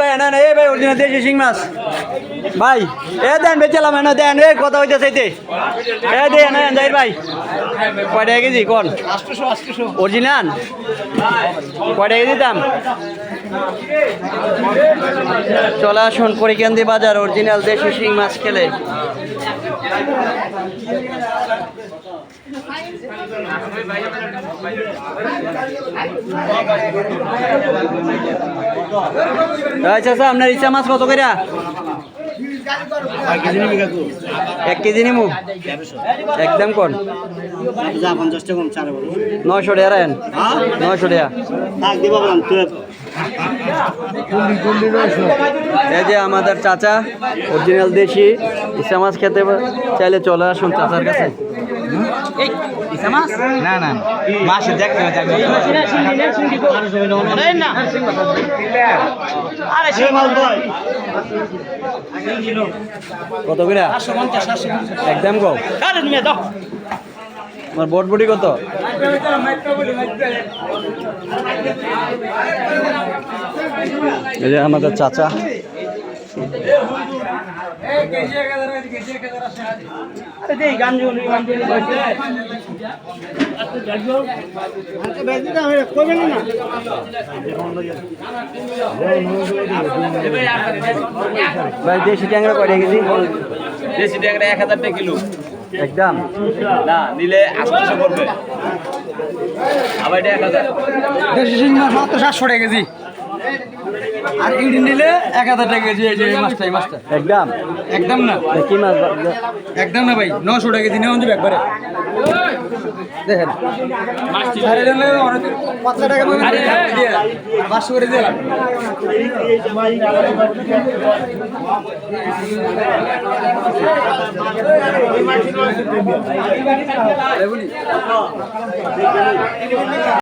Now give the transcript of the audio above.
ভাই না না এ ভাই অরিজিনাল দেশি শিং মাছ। ভাই এ দেন বেচালাম না দেন এ কথা দে না ভাই কয় টাকা কেজি কোন? অরিজিনাল কয়টা কেজি দাম? চলে আসুন পরিকান্দি বাজার অরিজিনাল দেশি শিং মাছ খেলে। আচ্ছা আচ্ছা আপনার ইচ্ছা মাছ কত করে এক কেজি নিমু? একদম কোন? নয়শো টাকা নয়শো টাকা। এই যে আমাদের চাচা অরিজিনাল দেশি ইসা মাছ খেতে চাইলে চলে আসুন চাচার কাছে। না না মাসে দেখতে কত করে? একদম কম। আমার বটবটি কত? এই যে আমাদের চাচা। ভাই দেশি ট্যাংরা কয় টাকা কেজি? দেশি ট্যাংরা এক হাজার টাকা কিলো। একদম না নিলে আটশোশো পড়বে। আবার এটা এক হাজার। দেশি মাত্র সাতশো টাকা কেজি। আর ইডি নিলে এক হাজার টাকা কেজি এই মাছটা এই মাছটা। একদম। একদম না? কি মাছ একদম না ভাই নশো টাকা কেজি নেওয়া যাবে একবারে। দেখেন। পাঁচশো পাঁচশো করে দিয়ে